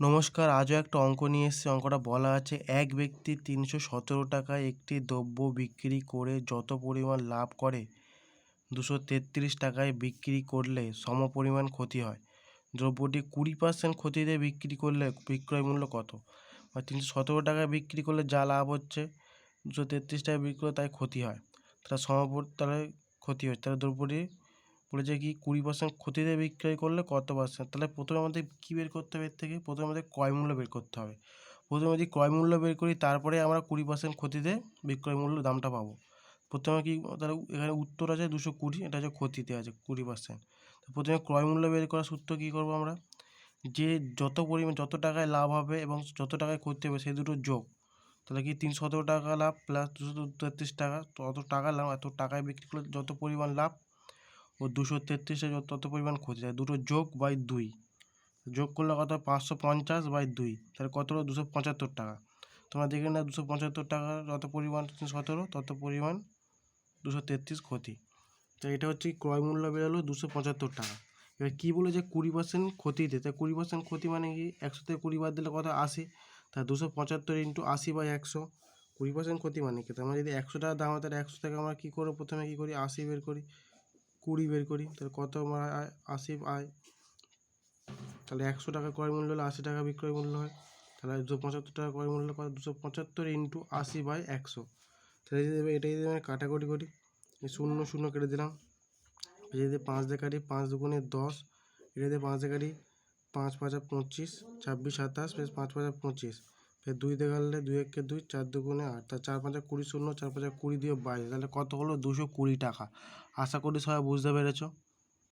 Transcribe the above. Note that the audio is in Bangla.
নমস্কার, আজও একটা অঙ্ক নিয়ে এসেছি। অঙ্কটা বলা আছে, এক ব্যক্তি তিনশো সতেরো টাকায় একটি দ্রব্য বিক্রি করে যত পরিমাণ লাভ করে, দুশো তেত্রিশ টাকায় বিক্রি করলে সম পরিমাণ ক্ষতি হয়। দ্রব্যটি কুড়ি পার্সেন্ট ক্ষতিতে বিক্রি করলে বিক্রয় মূল্য কত? বা তিনশো সতেরো টাকায় বিক্রি করলে যা লাভ হচ্ছে, দুশো তেত্রিশ টাকায় বিক্রি করলে তাই ক্ষতি হয়। তাহলে সম তাহলে ক্ষতি হচ্ছে। তাহলে দ্রব্যটি বলেছে কি, কুড়ি পার্সেন্ট ক্ষতিতে বিক্রয় করলে কত পার্সেন্ট তাহলে প্রথমে আমাদের কী বের করতে হবে এর থেকে? প্রথমে আমাদের ক্রয় মূল্য বের করতে হবে। প্রথমে যদি ক্রয় মূল্য বের করি, তারপরে আমরা কুড়ি পার্সেন্ট ক্ষতিতে বিক্রয় মূল্য দামটা পাবো। প্রথমে কি, তাহলে এখানে উত্তর আছে দুশো কুড়ি, এটা হচ্ছে ক্ষতিতে আছে কুড়ি পার্সেন্ট প্রথমে ক্রয় মূল্য বের করার সূত্র কী করব আমরা? যে যত পরিমাণ, যত টাকায় লাভ হবে এবং যত টাকায় ক্ষতি হবে, সেই দুটো যোগ। তাহলে কি তিনশো সতেরো টাকা লাভ প্লাস দুশো তেত্রিশ টাকা অত টাকা লাভ, এত টাকায় বিক্রি করলে যত পরিমাণ লাভ ও দুশো তেত্রিশে তত পরিমাণ ক্ষতি হয়। দুটো যোগ বাই দুই। যোগ করলে কত? পাঁচশো পঞ্চাশ বাই দুই। তাহলে কত হলো? দুশো পঁচাত্তর টাকা। তোমরা দেখে না দুশো পঁচাত্তর টাকা যত পরিমাণ সতেরো, তত পরিমাণ দুশো তেত্রিশ ক্ষতি। তো এটা হচ্ছে ক্রয় মূল্য বেরোলো দুশো পঁচাত্তর টাকা। এবার কী বলে যে কুড়ি পার্সেন্ট ক্ষতিতে তা কুড়ি পার্সেন্ট ক্ষতি মানে কি? একশো থেকে কুড়ি বাদ দিলে কত? আশি। তা দুশো পঁচাত্তর ইন্টু আশি বাই একশো। কুড়ি পার্সেন্ট ক্ষতি মানে কি? আমরা যদি একশো টাকা দাম হয়, তাহলে একশো থেকে আমরা কী করব? প্রথমে কী করি? আশি বের করি। কুড়ি বের করি, তাহলে কত আমার আয় আশি আয়? তাহলে একশো টাকা ক্রয় মূল্য হলে আশি টাকা বিক্রয় মূল্য হয়। তাহলে দুশো পঁচাত্তর টাকা ক্রয় মূল্য কত? দুশো পঁচাত্তর ইন্টু আশি বাই একশো। তাহলে যদি যদি আমি কাটাকুটি করি। শূন্য শূন্য কেটে দিলাম। এটা যদি পাঁচ কাটি পাঁচ দুগুণে দশ। এটা দিয়ে পাঁচ কাটি পাঁচ পাঁচা পঁচিশ, ছাব্বিশ সাতাশ পাঁচ পাঁচা পঁচিশ। দুই দিয়ে কাটলে দুই একে দুই, চার দুগুণে আট। তা চার পাঁচা কুড়ি শূন্য, চার পাঁচা কুড়ি দিয়ে বাইশ। তাহলে কত হলো? দুশো কুড়ি টাকা। আশা করি সবাই বুঝতে পেরেছ।